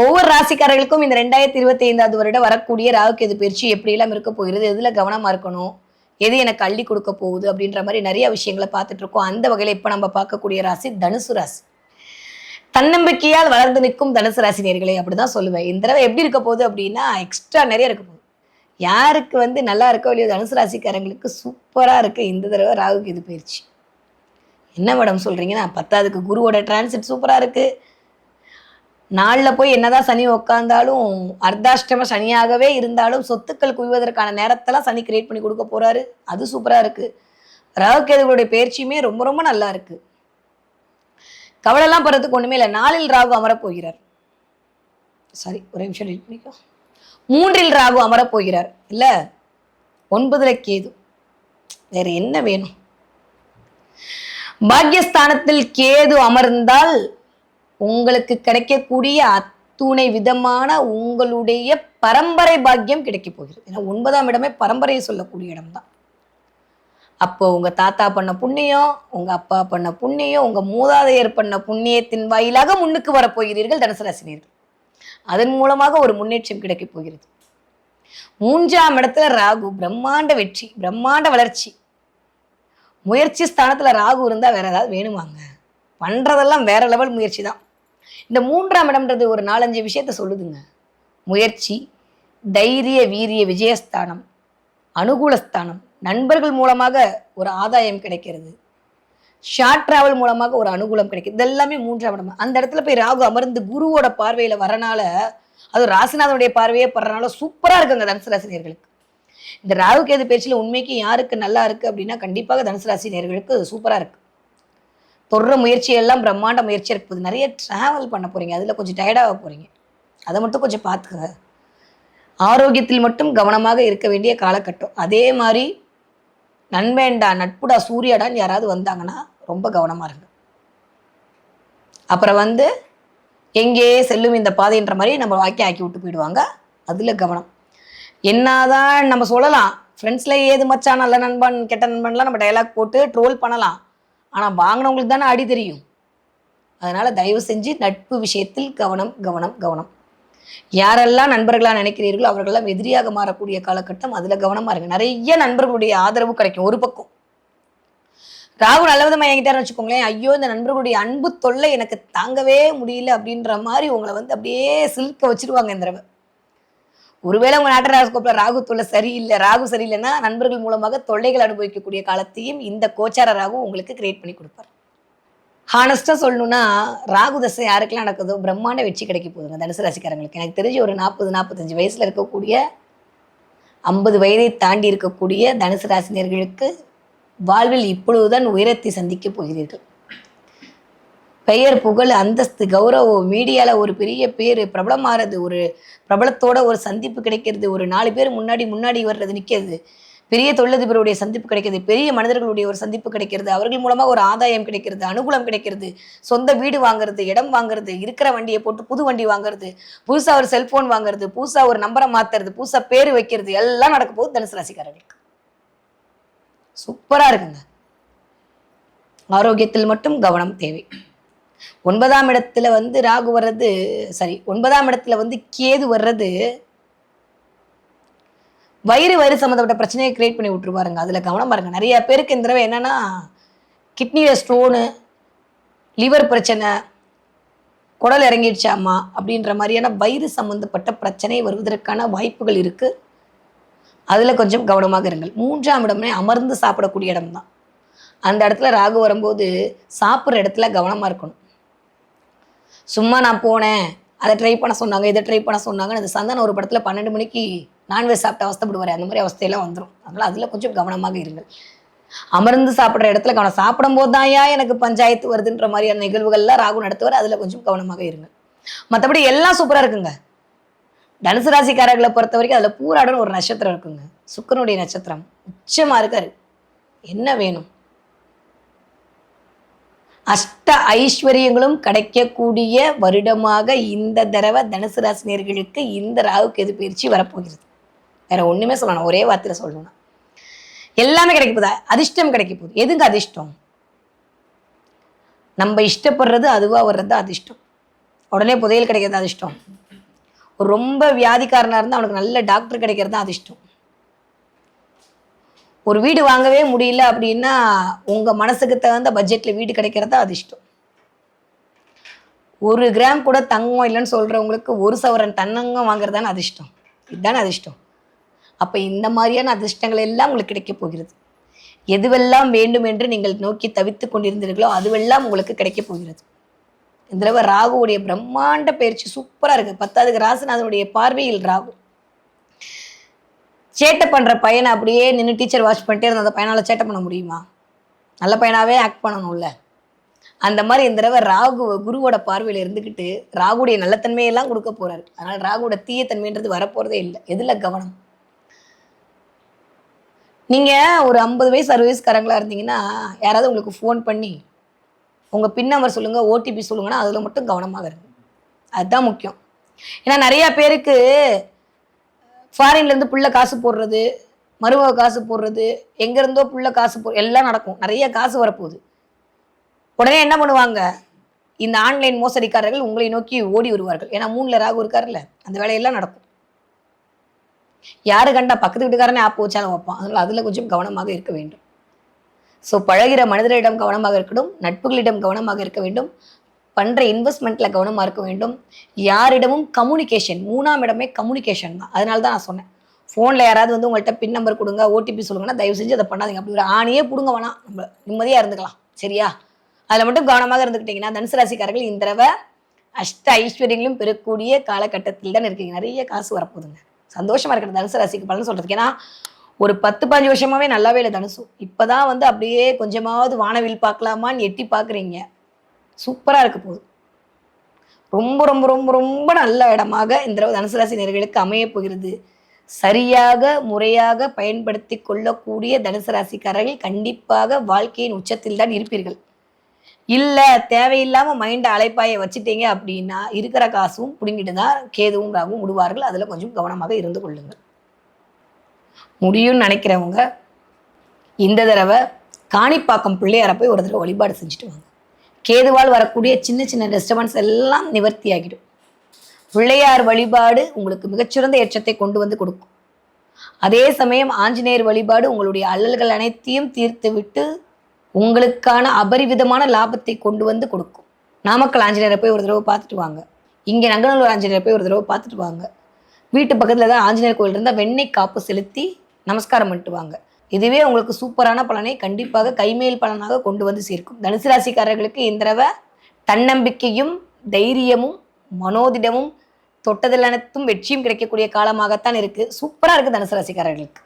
ஒவ்வொரு ராசிக்காரர்களுக்கும் இந்த ரெண்டாயிரத்தி இருபத்தி ஐந்தாவது வருடம் வரக்கூடிய ராகுகேது பயிற்சி எப்படியெல்லாம் இருக்க போகிறது எதுல கவனமா இருக்கணும் எது எனக்கு அள்ளி கொடுக்க போகுது அப்படின்ற மாதிரி நிறைய விஷயங்களை பார்த்துட்டு இருக்கோம். அந்த வகையில் இப்போ நம்ம பார்க்கக்கூடிய ராசி தனுசு ராசி. தன்னம்பிக்கையால் வளர்ந்து நிற்கும் தனுசு ராசி நேர்களே அப்படிதான் சொல்லுவேன். இந்த தடவை எப்படி இருக்க போகுது அப்படின்னா எக்ஸ்ட்ரா நிறைய இருக்க போகுது. யாருக்கு வந்து நல்லா இருக்கோ இல்லையோ தனுசு ராசிக்காரங்களுக்கு சூப்பரா இருக்கு இந்த தடவை ராகுகேது பயிற்சி. என்ன மேடம் சொல்றீங்கன்னா பத்தாவதுக்கு குருவோட டிரான்சிட் சூப்பரா இருக்கு. நாளில் போய் என்னதான் சனி உட்காந்தாலும் அர்த்தாஷ்டம சனியாகவே இருந்தாலும் சொத்துக்கள் குவிவதற்கான நேரத்தெல்லாம் சனி கிரியேட் பண்ணி கொடுக்க போறாரு. அது சூப்பராக இருக்கு. ராகுகேதுகளுடைய பயிற்சியுமே ரொம்ப ரொம்ப நல்லா இருக்கு. கவலைலாம் படுறதுக்கு ஒண்ணுமே இல்லை. நாளில் ராகு அமரப் போகிறார் சாரி ஒரே நிமிஷம் ரீட் பண்ணிக்கோ. மூன்றில் ராகு அமரப் போகிறார் இல்ல ஒன்பதுல கேது. வேற என்ன வேணும்? பாக்யஸ்தானத்தில் கேது அமர்ந்தால் உங்களுக்கு கிடைக்கக்கூடிய அத்துணை விதமான உங்களுடைய பரம்பரை பாக்கியம் கிடைக்க போகிறது. ஏன்னா ஒன்பதாம் இடமே பரம்பரையை சொல்லக்கூடிய இடம்தான். அப்போ உங்க தாத்தா பண்ண புண்ணியம் உங்க அப்பா பண்ண புண்ணியம் உங்க மூதாதையர் பண்ண புண்ணியத்தின் வாயிலாக முன்னுக்கு வரப்போகிறீர்கள் தனுசு ராசினியர்கள் அதன் மூலமாக ஒரு முன்னேற்றம் கிடைக்கப் போகிறது. மூன்றாம் இடத்துல ராகு பிரம்மாண்ட வெற்றி பிரம்மாண்ட வளர்ச்சி. முயற்சி ஸ்தானத்துல ராகு இருந்தா வேற ஏதாவது வேணுமாங்க. பண்றதெல்லாம் வேற லெவல் முயற்சி தான். இந்த மூன்றாம் இடம்ன்றது ஒரு நாலஞ்சு விஷயத்த சொல்லுதுங்க. முயற்சி தைரிய வீரிய விஜயஸ்தானம் அனுகூலஸ்தானம் நண்பர்கள் மூலமாக ஒரு ஆதாயம் கிடைக்கிறது. ஷார்ட் ட்ராவல் மூலமாக ஒரு அனுகூலம் கிடைக்கும் இதெல்லாமே மூன்றாம் இடம். அந்த இடத்துல போய் ராகு அமர்ந்து குருவோட பார்வையில் வரனால அது ராசிநாதனுடைய பார்வையே படுறனால சூப்பராக இருக்குங்க தனுசு ராசி நேர்களுக்கு இந்த ராகு கேது பேச்சில் உண்மைக்கு யாருக்கு நல்லா இருக்கு அப்படின்னா கண்டிப்பாக தனுசு ராசி நேர்களுக்கு இருக்கு. தொடுற முயற்சி எல்லாம் பிரம்மாண்ட இருக்க போகுது. நிறைய ட்ராவல் பண்ண போகிறீங்க அதில் கொஞ்சம் டயர்டாக போகிறீங்க அதை மட்டும் கொஞ்சம் பார்த்துக்கங்க. ஆரோக்கியத்தில் மட்டும் கவனமாக இருக்க வேண்டிய காலகட்டம். அதே மாதிரி நண்பேண்டா நட்புடா சூரியடான்னு யாராவது வந்தாங்கன்னா ரொம்ப கவனமாக இருங்க. அப்புறம் வந்து எங்கே செல்லும் இந்த பாதைன்ற மாதிரி நம்ம வாக்கி ஆக்கி விட்டு போயிடுவாங்க. அதில் கவனம். என்னதான் நம்ம சொல்லலாம். ஃப்ரெண்ட்ஸில் ஏது மச்சான் நல்ல நண்பன் கெட்ட நண்பன்லாம் நம்ம டைலாக் போட்டு ட்ரோல் பண்ணலாம். ஆனால் வாங்கினவங்களுக்கு தானே அடி தெரியும். அதனால் தயவு செஞ்சு நட்பு விஷயத்தில் கவனம் கவனம் கவனம். யாரெல்லாம் நண்பர்களாக நினைக்கிறீர்களோ அவர்களெல்லாம் எதிரியாக மாறக்கூடிய காலகட்டம் அதில் கவனமாக இருங்க. நிறைய நண்பர்களுடைய ஆதரவு கிடைக்கும் ஒரு பக்கம். ராகு நல்ல விதமாக வச்சுக்கோங்களேன். ஐயோ இந்த நண்பர்களுடைய அன்பு தொல்லை எனக்கு தாங்கவே முடியல அப்படின்ற மாதிரி உங்களை வந்து அப்படியே சில்க வச்சிருவாங்க இந்த தடவை. ஒருவேளை உங்க நாட்டு ராஸ்கோப்ல ராகு தொல்லை சரியில்லை ராகு சரியில்லைன்னா நண்பர்கள் மூலமாக தொல்லைகள் அனுபவிக்கக்கூடிய காலத்தையும் இந்த கோச்சார ராகு உங்களுக்கு கிரியேட் பண்ணி கொடுப்பார். ஹானஸ்டா சொல்லணும்னா ராகு தசை யாருக்கெல்லாம் நடக்குதோ பிரம்மாண்ட வெற்றி கிடைக்க போகுதுங்க தனுசு ராசிக்காரங்களுக்கு. எனக்கு தெரிஞ்சு ஒரு நாற்பது நாற்பத்தஞ்சு வயசுல இருக்கக்கூடிய ஐம்பது வயதை தாண்டி இருக்கக்கூடிய தனுசு ராசினியர்களுக்கு வாழ்வில் இப்பொழுதுதான் உயரத்தை சந்திக்க போகிறீர்கள். பெயர் புகழ் அந்தஸ்து கௌரவம் மீடியாவில் ஒரு பெரிய பேர் பிரபலமாறது ஒரு பிரபலத்தோட ஒரு சந்திப்பு கிடைக்கிறது ஒரு நாலு பேர் முன்னாடி முன்னாடி வர்றது நிற்கிறது பெரிய தொழிலதிபருடைய சந்திப்பு கிடைக்கிறது பெரிய மனிதர்களுடைய ஒரு சந்திப்பு கிடைக்கிறது அவர்கள் மூலமாக ஒரு ஆதாயம் கிடைக்கிறது அனுகூலம் கிடைக்கிறது சொந்த வீடு வாங்குறது இடம் வாங்குறது இருக்கிற வண்டியை போட்டு புது வண்டி வாங்குறது புதுசா ஒரு செல்போன் வாங்குறது புதுசா ஒரு நம்பரை மாத்துறது புதுசா பேர் வைக்கிறது எல்லாம் நடக்க போகுது தனுசு ராசிக்காரர்களுக்கு. சூப்பரா இருக்குங்க. ஆரோக்கியத்தில் மட்டும் கவனம் தேவை. ஒன்பதாம் இடத்துல வந்து ராகு வர்றது சாரி ஒன்பதாம் இடத்துல வந்து கேது வர்றது வயிறு வயிறு சம்மந்தப்பட்ட பிரச்சனையை கிரியேட் பண்ணி விட்டுருவாருங்க. அதில் கவனம் பாருங்க. நிறைய பேருக்கு இந்த தடவை என்னன்னா கிட்னியில் ஸ்டோனு லிவர் பிரச்சனை குடல் இறங்கிடுச்சாமா அப்படின்ற மாதிரியான வயிறு சம்மந்தப்பட்ட பிரச்சனை வருவதற்கான வாய்ப்புகள் இருக்கு. அதில் கொஞ்சம் கவனமாக இருங்கள். மூன்றாம் இடமே அமர்ந்து சாப்பிடக்கூடிய இடம் தான் அந்த இடத்துல ராகு வரும்போது சாப்பிட்ற இடத்துல கவனமா இருக்கணும். சும்மா நான் போனேன். அதை ட்ரை பண்ண சொன்னாங்க இதை ட்ரை பண்ண சொன்னாங்க அந்த சந்தானம் ஒரு படத்தில் பன்னெண்டு மணிக்கு நான்வெஜ் சாப்பிட்டு அவஸ்தைப்படுவார் அந்த மாதிரி அவஸ்தையெல்லாம் வந்துடும் அதனால் அதில் கொஞ்சம் கவனமாக இருங்கள். அமர்ந்து சாப்பிட்ற இடத்துல கவனம். சாப்பிடும் போது எனக்கு பஞ்சாயத்து வருதுன்ற மாதிரியான நிகழ்வுகள்லாம் ராகு நடத்துவார். அதில் கொஞ்சம் கவனமாக இருங்கள். மற்றபடி எல்லாம் சூப்பராக இருக்குங்க. தனுசு ராசிக்காரர்களை பொறுத்த வரைக்கும் அதில் பூராடன்னு ஒரு நட்சத்திரம் இருக்குங்க. சுக்கரனுடைய நட்சத்திரம். உச்சமாக இருக்காரு. என்ன வேணும்? அஷ்ட ஐஸ்வர்யங்களும் கிடைக்கக்கூடிய வருடமாக இந்த தடவை தனுசு ராசினியர்களுக்கு இந்த ராகு கேது பயிற்சி வரப்போகிறது. வேற ஒண்ணுமே சொல்லணும் ஒரே வார்த்தையில சொல்லணும் எல்லாமே கிடைக்க போகுது? அதிர்ஷ்டம் கிடைக்க போகுது. எதுங்க அதிர்ஷ்டம்? நம்ம இஷ்டப்படுறது அதுவா வர்றது அதிர்ஷ்டம். உடனே புதையல் கிடைக்கிறது அதிர்ஷ்டம். ரொம்ப வியாதிக்காரனா இருந்தால் அவனுக்கு நல்ல டாக்டர் கிடைக்கிறது தான் அதிர்ஷ்டம். ஒரு வீடு வாங்கவே முடியல அப்படின்னா உங்கள் மனசுக்கு தகுந்த பட்ஜெட்டில் வீடு கிடைக்கிறது தான் அதிர்ஷ்டம் ஒரு கிராம் கூட தங்கம் இல்லைன்னு சொல்கிறவங்களுக்கு ஒரு சவரன் தன்னங்கம் வாங்குறதான அதிர்ஷ்டம் இதுதானே அதிர்ஷ்டம் அப்போ இந்த மாதிரியான அதிர்ஷ்டங்கள் எல்லாம் உங்களுக்கு கிடைக்க போகிறது. எதுவெல்லாம் வேண்டும் என்று நீங்கள் நோக்கி தவித்து கொண்டிருந்தீர்களோ அதுவெல்லாம் உங்களுக்கு கிடைக்க போகிறது. இந்த தடவை ராகுவுடைய பிரம்மாண்ட பயிற்சி சூப்பராக இருக்குது பத்தாவது ராசிநாதனுடைய பார்வையில் ராகு. சேட்டை பண்ணுற பையனை அப்படியே நின்று டீச்சர் வாட்ச் பண்ணிட்டே இருந்த அந்த பையனால் சேட்டை பண்ண முடியுமா? நல்ல பையனாகவே ஆக்ட் பண்ணணும்ல. அந்த மாதிரி இந்த தடவை ராகு குருவோட பார்வையில் இருந்துக்கிட்டு ராகுடைய நல்லத்தன்மையெல்லாம் கொடுக்க போறாரு. அதனால் ராகுவோட தீயத்தன்மைன்றது வரப்போகிறதே இல்லை. எதில் கவனம்? நீங்கள் ஒரு ஐம்பது வயசு அறுபது வயசுக்காரங்களாக இருந்தீங்கன்னா யாராவது உங்களுக்கு ஃபோன் பண்ணி உங்கள் பின் நம்பர் சொல்லுங்கள் ஓடிபி சொல்லுங்கன்னா அதில் மட்டும் கவனமாக இருங்க. அதுதான் முக்கியம். ஏன்னா நிறையா பேருக்கு ஃபாரின்ல இருந்து புள்ள காசு போடுறது மருமக காசு போடுறது எங்கேருந்தோ புள்ள காசு போ எல்லாம் நடக்கும். நிறைய காசு வரப்போகுது. உடனே என்ன பண்ணுவாங்க? இந்த ஆன்லைன் மோசடிக்காரர்கள் உங்களை நோக்கி ஓடி வருவார்கள். ஏன்னா மூணுல ராகு இருக்காருல்ல அந்த வேலையெல்லாம் நடக்கும். யாரு கண்டா பக்கத்து வீட்டுக்காரனே ஆப் வச்சாலும் வைப்பான். அதனால அதுல கொஞ்சம் கவனமாக இருக்க வேண்டும். ஸோ பழகிற மனிதரிடம் கவனமாக இருக்கணும். நட்புகளிடம் கவனமாக இருக்க வேண்டும். பண்ற இன்வெஸ்ட்மெண்ட்ல கவனமா இருக்க வேண்டும். யாரிடமும் கம்யூனிகேஷன் மூணாம் இடமே கம்யூனிகேஷன் தான். அதனால தான் நான் சொன்னேன். ஃபோனில் யாராவது வந்து உங்கள்கிட்ட பின் நம்பர் கொடுங்க ஓடிபி சொல்லுங்கன்னா தயவு செஞ்சு அதை பண்ணாதீங்க. அப்படி ஒரு ஆணையே பிடுங்க வேணாம் நம்ம நிம்மதியாக இருந்துக்கலாம். சரியா? அதில் மட்டும் கவனமாக இருந்துக்கிட்டிங்கன்னா தனுசு ராசிக்காரர்கள் இந்த தடவை அஷ்ட ஐஸ்வர்யங்களும் பெறக்கூடிய காலகட்டத்தில் தான் இருக்கீங்க. நிறைய காசு வரப்போகுதுங்க. சந்தோஷமா இருக்கிற தனுசு ராசிக்கு பலன் சொல்றதுக்கு. ஏன்னா ஒரு பத்து பாஞ்சு வருஷமாவே நல்லாவே இல்லை தனுசு. இப்பதான் வந்து அப்படியே கொஞ்சமாவது வானவில் பார்க்கலாமான்னு எட்டி பார்க்குறீங்க. சூப்பராக இருக்க போகுது. ரொம்ப ரொம்ப ரொம்ப ரொம்ப நல்ல இடமாக இந்த தடவை தனுசு ராசி நேர்களுக்கு அமைய போகிறது. சரியாக முறையாக பயன்படுத்தி கொள்ளக்கூடிய தனுசு ராசிக்காரர்கள் கண்டிப்பாக வாழ்க்கையின் உச்சத்தில் தான் இருப்பீர்கள். இல்லை தேவையில்லாமல் மைண்டை அலைப்பாயை வச்சுட்டீங்க அப்படின்னா இருக்கிற காசும் பிடுங்கிட்டு தான் கேதுவும் ராகும் விடுவார்கள். அதில் கொஞ்சம் கவனமாக இருந்து கொள்ளுங்கள். முடியும்னு நினைக்கிறவங்க இந்த தடவை காணிப்பாக்கம் பிள்ளையாரை போய் ஒரு தடவை வழிபாடு செஞ்சுட்டு வாங்க. கேதுவால் வரக்கூடிய சின்ன சின்ன டிஸ்டர்பன்ஸ் எல்லாம் நிவர்த்தி ஆகிடும். பிள்ளையார் வழிபாடு உங்களுக்கு மிகச்சிறந்த ஏற்றத்தை கொண்டு வந்து கொடுக்கும். அதே சமயம் ஆஞ்சநேயர் வழிபாடு உங்களுடைய அல்லல்கள் அனைத்தையும் தீர்த்து விட்டு உங்களுக்கான அபரிவிதமான லாபத்தை கொண்டு வந்து கொடுக்கும். நாமக்கல் ஆஞ்சநேயரை போய் ஒரு தடவை பார்த்துட்டு வாங்க. இங்கே நங்கநல்லூர் ஆஞ்சநேயரை போய் ஒரு தடவை பார்த்துட்டு வாங்க. வீட்டு பக்கத்தில் தான் ஆஞ்சநேயர் கோயில் இருந்தால் வெண்ணெய் காப்பு செலுத்தி நமஸ்காரம் பண்ணிட்டு வாங்க. இதுவே உங்களுக்கு சூப்பரான பலனை கண்டிப்பாக கைமேல் பலனாக கொண்டு வந்து சேர்க்கும். தனுசு ராசிக்காரர்களுக்கு இந்த தன்னம்பிக்கையும் தைரியமும் மனோதிடமும் தொட்டதில் அனைத்தும் வெற்றியும் கிடைக்கக்கூடிய காலமாகத்தான் இருக்குது சூப்பராக இருக்குது தனுசு ராசிக்காரர்களுக்கு